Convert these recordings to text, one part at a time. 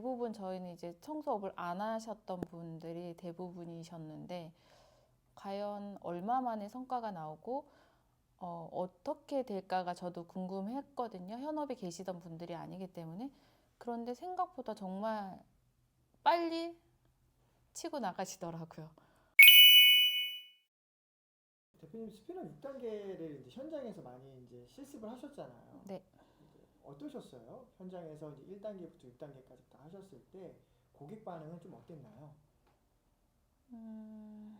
대부분 저희는 이제 청소업을 안 하셨던 분들이 대부분이셨는데 과연 얼마 만에 성과가 나오고 어, 어떻게 될까가 저도 궁금했거든요. 현업에 계시던 분들이 아니기 때문에 그런데 생각보다 정말 빨리 치고 나가시더라고요. 대표님 스피너 6단계를 이제 현장에서 많이 이제 실습을 하셨잖아요. 네. 어떠셨어요? 현장에서 이제 1단계부터 6단계까지 다 하셨을 때 고객 반응은 좀 어땠나요? 음,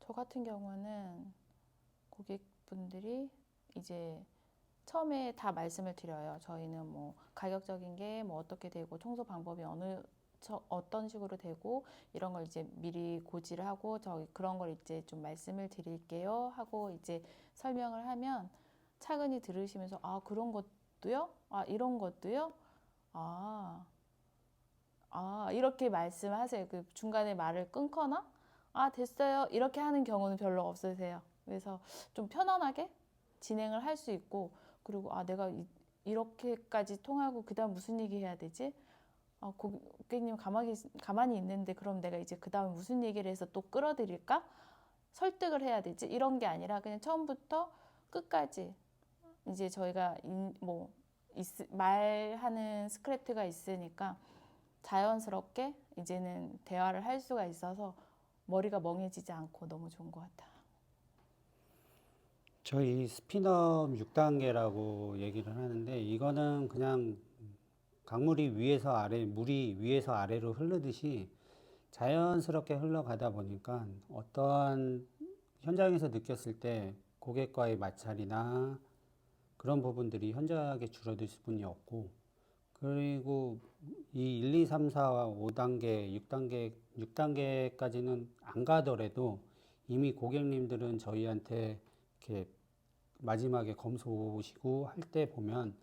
저 같은 경우는 고객분들이 이제 처음에 다 말씀을 드려요. 저희는 뭐 가격적인 게 뭐 어떻게 되고 청소 방법이 어느 저, 어떤 식으로 되고 이런 걸 이제 미리 고지를 하고 저희 그런 걸 이제 좀 말씀을 드릴게요 하고 이제 설명을 하면 차근히 들으시면서 아 그런 것 도요? 아 이런 것도요? 아 아, 이렇게 말씀하세요. 그 중간에 말을 끊거나, 아, 됐어요. 이렇게 하는 경우는 별로 없으세요. 그래서 좀 편안하게 진행을 할 수 있고, 그리고 아, 내가 이, 이렇게까지 통하고, 그 다음 무슨 얘기 해야 되지? 아, 고객님 가만히, 가만히 있는데, 그럼 내가 이제 그 다음에 무슨 얘기를 해서 또 끌어들일까? 설득을 해야 되지? 이런 게 아니라 그냥 처음부터 끝까지 이제 저희가 인, 뭐, 있, 말하는 스크립트가 있으니까 자연스럽게 이제는 대화를 할 수가 있어서 머리가 멍해지지 않고 너무 좋은 것 같아요. 저희 스피너 6단계라고 얘기를 하는데 이거는 그냥 강물이 위에서 아래, 물이 위에서 아래로 흐르듯이 자연스럽게 흘러가다 보니까 어떠한 현장에서 느꼈을 때 고객과의 마찰이나 그런 부분들이 현저하게 줄어들 수뿐이 없고 그리고 이 1, 2, 3, 4, 5단계, 6단계, 6단계까지는 안 가더라도 이미 고객님들은 저희한테 이렇게 마지막에 검수 오시고 할 때 보면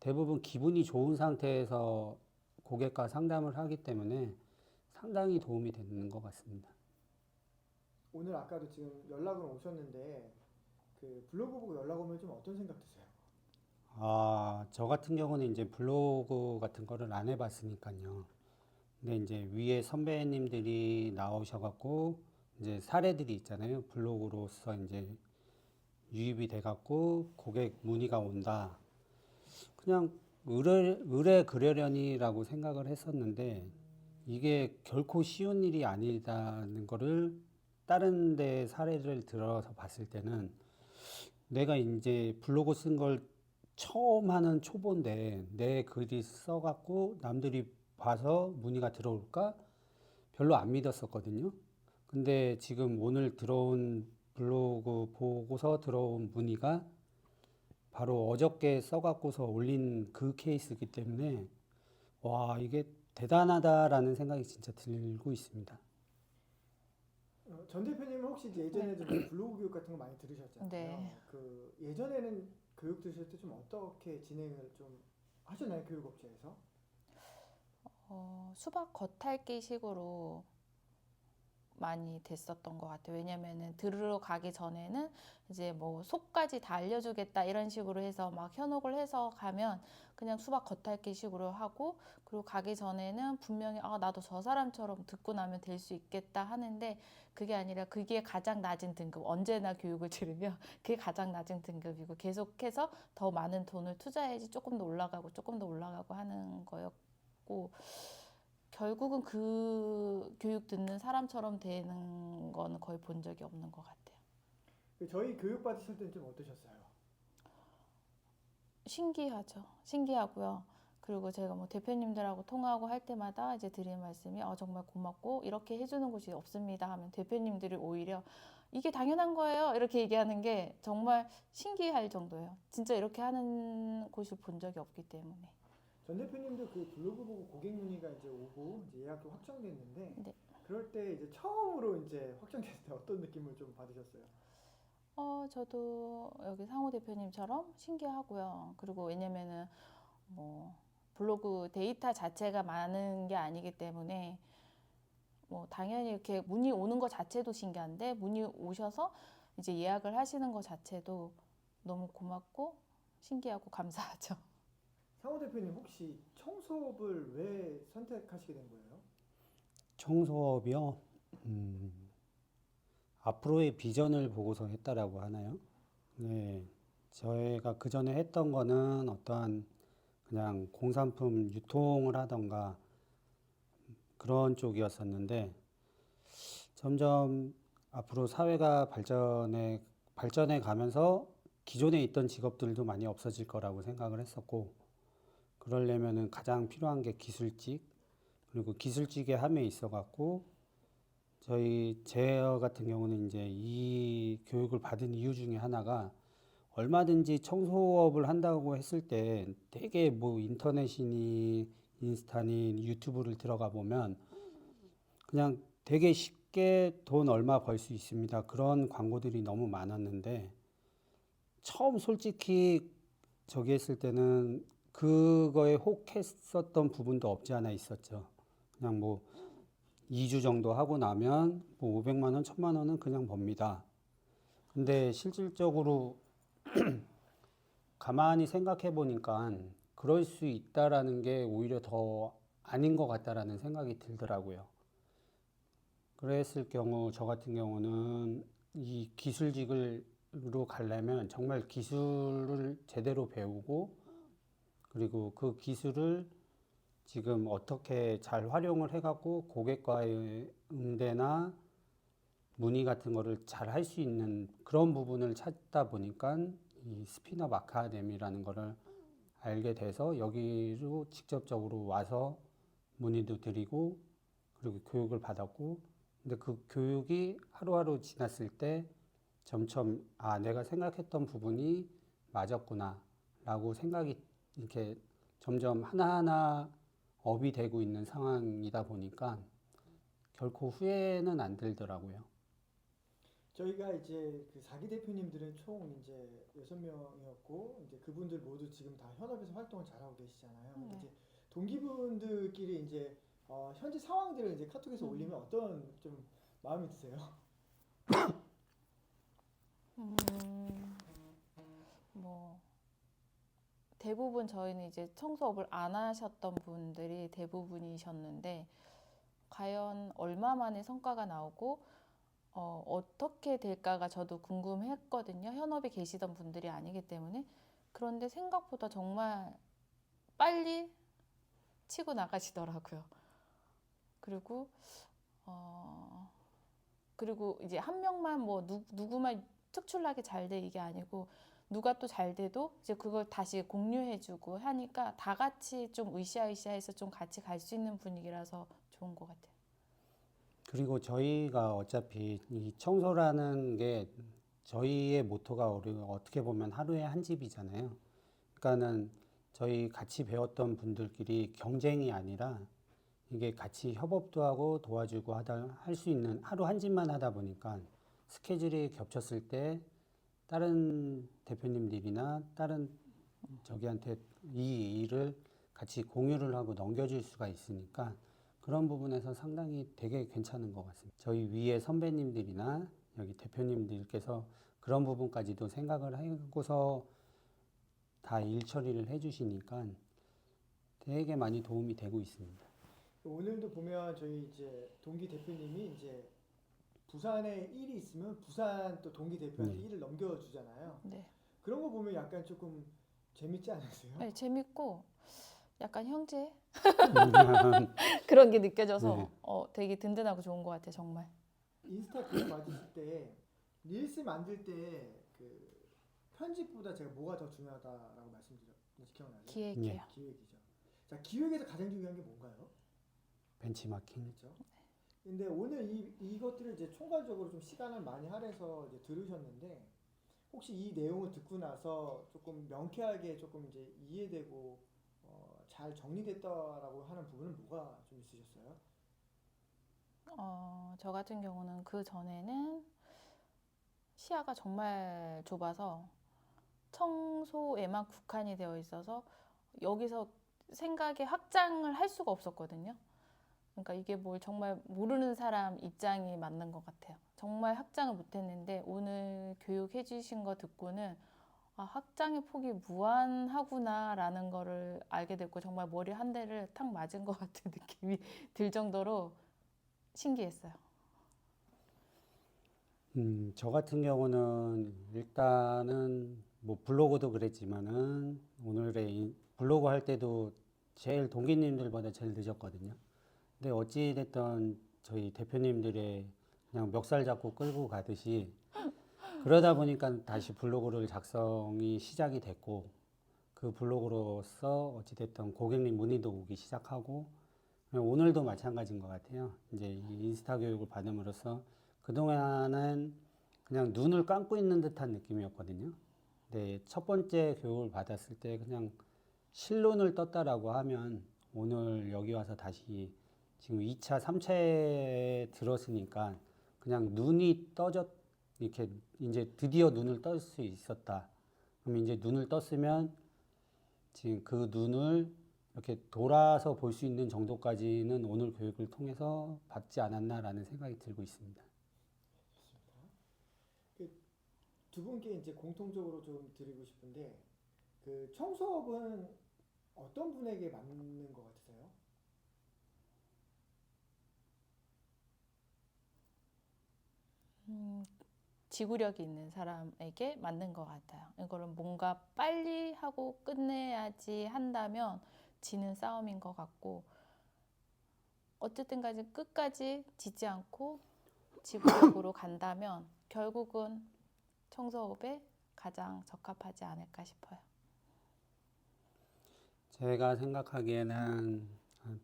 대부분 기분이 좋은 상태에서 고객과 상담을 하기 때문에 상당히 도움이 되는 것 같습니다. 오늘 아까도 지금 연락은 오셨는데 그 블로그 보고 연락 오면 좀 어떤 생각 드세요? 아, 저 같은 경우는 이제 블로그 같은 거를 안 해봤으니까요. 근데 이제 위에 선배님들이 나오셔갖고 이제 사례들이 있잖아요. 블로그로서 이제 유입이 돼갖고 고객 문의가 온다. 그냥 의뢰, 의뢰 그러려니라고 생각을 했었는데 이게 결코 쉬운 일이 아니다는 거를 다른 데 사례를 들어서 봤을 때는 내가 이제 블로그 쓴걸 처음 하는 초보인데 내 글이 써갖고 남들이 봐서 문의가 들어올까? 별로 안 믿었었거든요. 근데 지금 오늘 들어온 블로그 보고서 들어온 문의가 바로 어저께 써갖고서 올린 그 케이스이기 때문에 와, 이게 대단하다라는 생각이 진짜 들고 있습니다. 어, 전 대표님은 혹시 이제 예전에 좀 블로그 교육 같은 거 많이 들으셨잖아요. 네. 그 예전에는 교육 들으실 때 좀 어떻게 진행을 좀 하셨나요 교육업체에서? 어, 수박 겉핥기 식으로 많이 됐었던 것 같아요. 왜냐면은 들으러 가기 전에는 이제 뭐 속까지 다 알려주겠다 이런 식으로 해서 막 현혹을 해서 가면 그냥 수박 겉핥기 식으로 하고 그리고 가기 전에는 분명히 아 나도 저 사람처럼 듣고 나면 될 수 있겠다 하는데 그게 아니라 그게 가장 낮은 등급 언제나 교육을 들으면 그게 가장 낮은 등급이고 계속해서 더 많은 돈을 투자해야지 조금 더 올라가고 조금 더 올라가고 하는 거였고 결국은 그 교육 듣는 사람처럼 되는 거는 거의 본 적이 없는 것 같아요. 그 저희 교육 받으실 때는 좀 어떠셨어요? 신기하죠. 신기하고요. 그리고 제가 뭐 대표님들하고 통화하고 할 때마다 이제 드리는 말씀이 어, 정말 고맙고 이렇게 해주는 곳이 없습니다 하면 대표님들이 오히려 이게 당연한 거예요 이렇게 얘기하는 게 정말 신기할 정도예요. 진짜 이렇게 하는 곳을 본 적이 없기 때문에. 전 대표님도 그 블로그 보고 고객 문의가 이제 오고 이제 예약도 확정됐는데 네. 그럴 때 이제 처음으로 이제 확정됐을 때 어떤 느낌을 좀 받으셨어요? 어, 저도 여기 상호 대표님처럼 신기하고요. 그리고 왜냐면은 뭐 블로그 데이터 자체가 많은 게 아니기 때문에 뭐 당연히 이렇게 문의 오는 것 자체도 신기한데 문의 오셔서 이제 예약을 하시는 것 자체도 너무 고맙고 신기하고 감사하죠. 상호 대표님 혹시 청소업을 왜 선택하시게 된 거예요? 청소업이요. 음, 앞으로의 비전을 보고서 했다라고 하나요? 네, 저희가 그 전에 했던 거는 어떠한 그냥 공산품 유통을 하던가 그런 쪽이었었는데 점점 앞으로 사회가 발전해 발전해 가면서 기존에 있던 직업들도 많이 없어질 거라고 생각을 했었고 그러려면은 가장 필요한 게 기술직 그리고 기술직의 함에 있어 갖고 저희 제 같은 경우는 이제 이 교육을 받은 이유 중에 하나가 얼마든지 청소업을 한다고 했을 때 되게 뭐 인터넷이니 인스타니 유튜브를 들어가 보면 그냥 되게 쉽게 돈 얼마 벌 수 있습니다. 그런 광고들이 너무 많았는데 처음 솔직히 저기 했을 때는 그거에 혹했었던 부분도 없지 않아 있었죠. 그냥 뭐 2주 정도 하고 나면 뭐 500만 원, 1000만 원은 그냥 법니다. 근데 실질적으로 가만히 생각해 보니까 그럴 수 있다라는 게 오히려 더 아닌 것 같다라는 생각이 들더라고요. 그랬을 경우 저 같은 경우는 이 기술직으로 가려면 정말 기술을 제대로 배우고 그리고 그 기술을 지금 어떻게 잘 활용을 해갖고 고객과의 응대나 문의 같은 거를 잘 할 수 있는 그런 부분을 찾다 보니까 이 스피너 아카데미라는 거를 알게 돼서 여기로 직접적으로 와서 문의도 드리고 그리고 교육을 받았고 근데 그 교육이 하루하루 지났을 때 점점 아 내가 생각했던 부분이 맞았구나 라고 생각이 이렇게 점점 하나하나 업이 되고 있는 상황이다 보니까 결코 후회는 안 들더라고요. 저희가 이제 그 사기 대표님들은 총 이제 여섯 명이었고 이제 그분들 모두 지금 다 현업에서 활동을 잘하고 계시잖아요. 네. 이제 동기분들끼리 이제 어, 현재 상황들을 이제 카톡에서 음. 올리면 어떤 좀 마음이 드세요? 음, 뭐 대부분 저희는 이제 청소업을 안 하셨던 분들이 대부분이셨는데 과연 얼마 만에 성과가 나오고 어, 어떻게 될까가 저도 궁금했거든요. 현업에 계시던 분들이 아니기 때문에 그런데 생각보다 정말 빨리 치고 나가시더라고요. 그리고 어, 그리고 이제 한 명만 뭐 누, 누구만 특출나게 잘 돼 이게 아니고 누가 또 잘 돼도 이제 그걸 다시 공유해주고 하니까 다 같이 좀 으쌰으쌰해서 좀 같이 갈 수 있는 분위기라서 좋은 것 같아요. 그리고 저희가 어차피 이 청소라는 게 저희의 모토가 어떻게 보면 하루에 한 집이잖아요. 그러니까는 저희 같이 배웠던 분들끼리 경쟁이 아니라 이게 같이 협업도 하고 도와주고 하다 할 수 있는 하루 한 집만 하다 보니까 스케줄이 겹쳤을 때 다른 대표님들이나 다른 저기한테 이 일을 같이 공유를 하고 넘겨줄 수가 있으니까 그런 부분에서 상당히 되게 괜찮은 것 같습니다. 저희 위에 선배님들이나 여기 대표님들께서 그런 부분까지도 생각을 하고서 다 일 처리를 해주시니까 되게 많이 도움이 되고 있습니다. 오늘도 보면 저희 이제 동기 대표님이 이제 부산에 일이 있으면 부산 또 동기 대표한테 네. 일을 넘겨주잖아요. 네. 그런 거 보면 약간 조금 재밌지 않으세요? 네, 재밌고 약간 형제 그런 게 느껴져서 네. 어, 되게 든든하고 좋은 것 같아요, 정말. 인스타 글 만드실 때 릴스 만들 때 그 편집보다 제가 뭐가 더 중요하다라고 말씀드렸 기억나요? 기획이에요. 기획이죠. 자 기획에서 가장 중요한 게 뭔가요? 벤치마킹. 그렇죠. 근데 오늘 이 이것들을 이제 총괄적으로 좀 시간을 많이 할애서 이제 들으셨는데 혹시 이 내용을 듣고 나서 조금 명쾌하게 조금 이제 이해되고 어, 잘 정리됐다라고 하는 부분은 뭐가 좀 있으셨어요? 어, 저 같은 경우는 그 전에는 시야가 정말 좁아서 청소에만 국한이 되어 있어서 여기서 생각의 확장을 할 수가 없었거든요. 그러니까 이게 뭘 정말 모르는 사람 입장이 맞는 것 같아요. 정말 확장을 못했는데 오늘 교육해 주신 거 듣고는 아, 학장의 폭이 무한하구나라는 거를 알게 됐고 정말 머리 한 대를 탁 맞은 것 같은 느낌이 들 정도로 신기했어요. 음, 저 같은 경우는 일단은 뭐 블로그도 그랬지만은 오늘의 이 블로그 할 때도 제일 동기님들보다 제일 늦었거든요. 근데 어찌 됐든 저희 대표님들의 그냥 멱살 잡고 끌고 가듯이 그러다 보니까 다시 블로그를 작성이 시작이 됐고 그 블로그로서 어찌 됐든 고객님 문의도 오기 시작하고 오늘도 마찬가지인 것 같아요. 이제 이 인스타 교육을 받음으로써 그동안은 그냥 눈을 감고 있는 듯한 느낌이었거든요. 근데 첫 번째 교육을 받았을 때 그냥 실눈을 떴다라고 하면 오늘 여기 와서 다시 지금 2차, 3차에 들었으니까 그냥 눈이 떠졌, 이렇게 이제 드디어 눈을 뜰 수 있었다. 그럼 이제 눈을 떴으면 지금 그 눈을 이렇게 돌아서 볼 수 있는 정도까지는 오늘 교육을 통해서 받지 않았나라는 생각이 들고 있습니다. 두 분께 이제 공통적으로 좀 드리고 싶은데 그 청소업은 어떤 분에게 맞는 것 같으세요? 음, 지구력이 있는 사람에게 맞는 것 같아요. 이거를 뭔가 빨리 하고 끝내야지 한다면 지는 싸움인 것 같고 어쨌든까지 끝까지 지지 않고 지구력으로 간다면 결국은 청소업에 가장 적합하지 않을까 싶어요. 제가 생각하기에는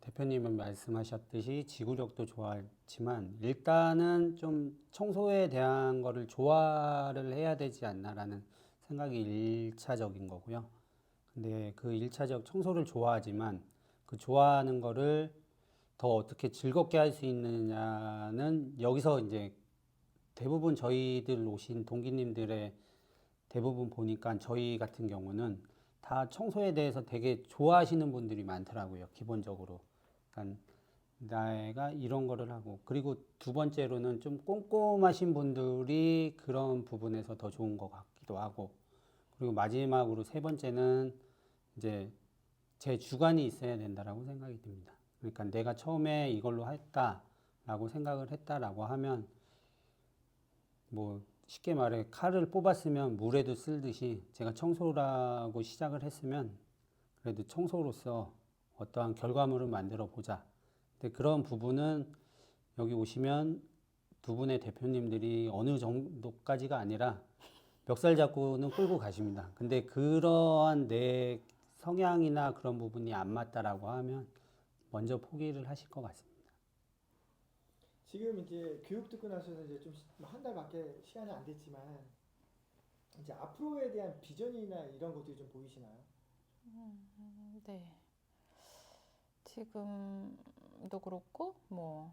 대표님은 말씀하셨듯이 지구력도 좋았지만 일단은 좀 청소에 대한 거를 좋아를 해야 되지 않나라는 생각이 일차적인 거고요. 근데 그 일차적 청소를 좋아하지만 그 좋아하는 거를 더 어떻게 즐겁게 할 수 있느냐는 여기서 이제 대부분 저희들 오신 동기님들의 대부분 보니까 저희 같은 경우는 다 청소에 대해서 되게 좋아하시는 분들이 많더라고요. 기본적으로. 그러니까 내가 이런 거를 하고 그리고 두 번째로는 좀 꼼꼼하신 분들이 그런 부분에서 더 좋은 것 같기도 하고 그리고 마지막으로 세 번째는 이제 제 주관이 있어야 된다라고 생각이 듭니다. 그러니까 내가 처음에 이걸로 했다라고 생각을 했다라고 하면 뭐 쉽게 말해 칼을 뽑았으면 물에도 쓸듯이 제가 청소라고 시작을 했으면 그래도 청소로서 어떠한 결과물을 만들어 보자. 근데 그런 부분은 여기 오시면 두 분의 대표님들이 어느 정도까지가 아니라 멱살 잡고는 끌고 가십니다. 근데 그러한 내 성향이나 그런 부분이 안 맞다라고 하면 먼저 포기를 하실 것 같습니다. 지금 이제 교육 듣고 나셔서 이제 좀 한 달밖에 시간이 안 됐지만 이제 앞으로에 대한 비전이나 이런 것들이 좀 보이시나요? 음, 네. 지금도 그렇고 뭐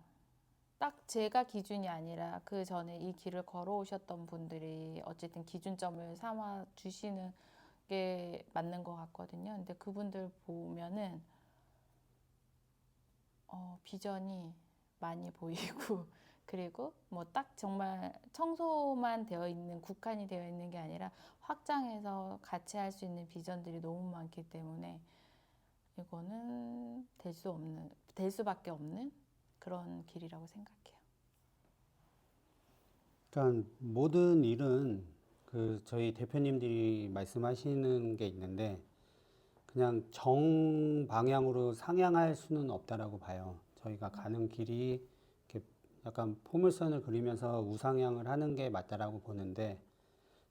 딱 제가 기준이 아니라 그 전에 이 길을 걸어오셨던 분들이 어쨌든 기준점을 삼아 주시는 게 맞는 것 같거든요. 근데 그분들 보면은 어, 비전이 많이 보이고 그리고 뭐 딱 정말 청소만 되어 있는 국한이 되어 있는 게 아니라 확장해서 같이 할 수 있는 비전들이 너무 많기 때문에 이거는 될 수 없는 될 수밖에 없는 그런 길이라고 생각해요. 그러니까 모든 일은 그 저희 대표님들이 말씀하시는 게 있는데 그냥 정 방향으로 상향할 수는 없다라고 봐요. 저희가 가는 길이 이렇게 약간 포물선을 그리면서 우상향을 하는 게 맞다라고 보는데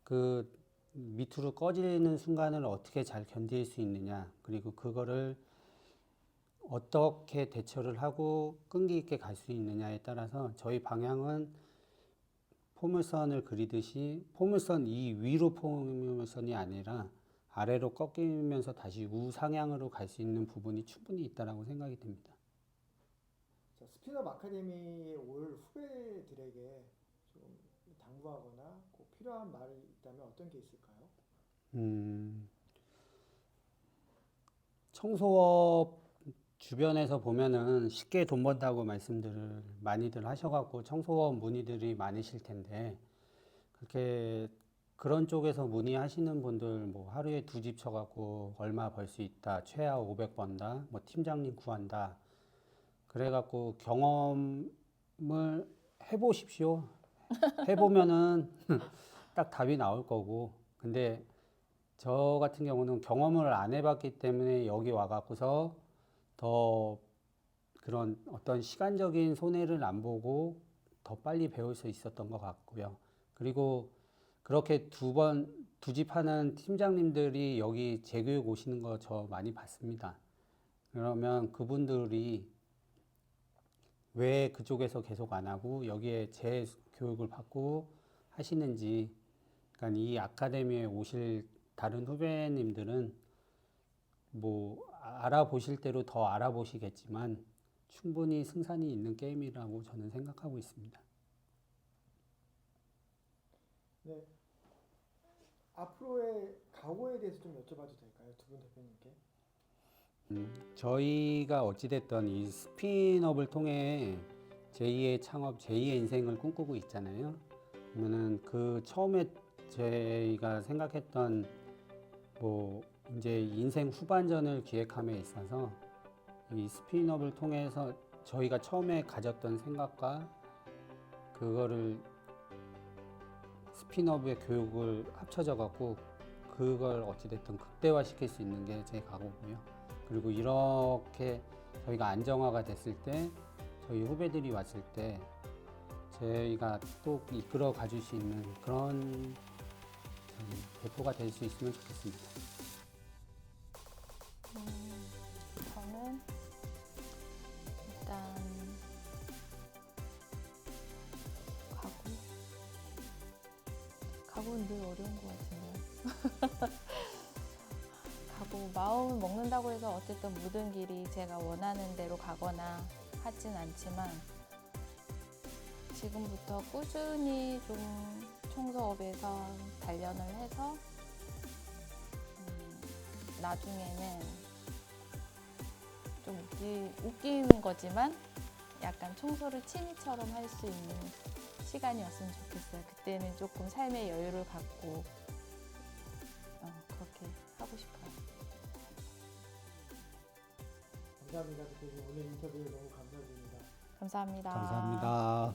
그 밑으로 꺼지는 순간을 어떻게 잘 견딜 수 있느냐 그리고 그거를 어떻게 대처를 하고 끈기 있게 갈 수 있느냐에 따라서 저희 방향은 포물선을 그리듯이 포물선 이 위로 포물선이 아니라 아래로 꺾이면서 다시 우상향으로 갈 수 있는 부분이 충분히 있다라고 생각이 듭니다. 자, 스피너 아카데미에 올 후배들에게 좀 당부하거나 꼭 필요한 말이 있다면 어떤 게 있을까요? 음, 청소업 주변에서 보면은 쉽게 돈 번다고 말씀들을 많이들 하셔갖고 청소업 문의들이 많으실 텐데 그렇게 그런 쪽에서 문의하시는 분들 뭐 하루에 두 집 쳐갖고 얼마 벌 수 있다, 최하 500 번다, 뭐 팀장님 구한다. 그래갖고 경험을 해보십시오. 해보면은 딱 답이 나올 거고. 근데 저 같은 경우는 경험을 안 해봤기 때문에 여기 와갖고서 더 그런 어떤 시간적인 손해를 안 보고 더 빨리 배울 수 있었던 것 같고요. 그리고 그렇게 두 번, 두 집 하는 팀장님들이 여기 재교육 오시는 거 저 많이 봤습니다. 그러면 그분들이 왜 그쪽에서 계속 안 하고 여기에 재 교육을 받고 하시는지, 그러니까 이 아카데미에 오실 다른 후배님들은 뭐 알아보실 대로 더 알아보시겠지만 충분히 승산이 있는 게임이라고 저는 생각하고 있습니다. 네. 앞으로의 각오에 대해서 좀 여쭤봐도 될까요? 두 분 대표님께. 음, 저희가 어찌됐든 이 스핀업을 통해 제2의 창업, 제2의 인생을 꿈꾸고 있잖아요. 그러면은 그 처음에 저희가 생각했던 뭐 이제 인생 후반전을 기획함에 있어서 이 스핀업을 통해서 저희가 처음에 가졌던 생각과 그거를 스핀업의 교육을 합쳐져 갖고 그걸 어찌됐든 극대화 시킬 수 있는 게 제 각오고요. 그리고 이렇게 저희가 안정화가 됐을 때 저희 후배들이 왔을 때 저희가 또 이끌어 가줄 수 있는 그런 대표가 될 수 있으면 좋겠습니다. 먹는다고 해서 어쨌든 모든 길이 제가 원하는 대로 가거나 하진 않지만 지금부터 꾸준히 좀 청소업에서 단련을 해서 음, 나중에는 좀 웃기, 웃긴 거지만 약간 청소를 취미처럼 할 수 있는 시간이었으면 좋겠어요. 그때는 조금 삶의 여유를 갖고 감사합니다. 대표님 오늘 인터뷰 너무 감사드립니다. 감사합니다. 감사합니다.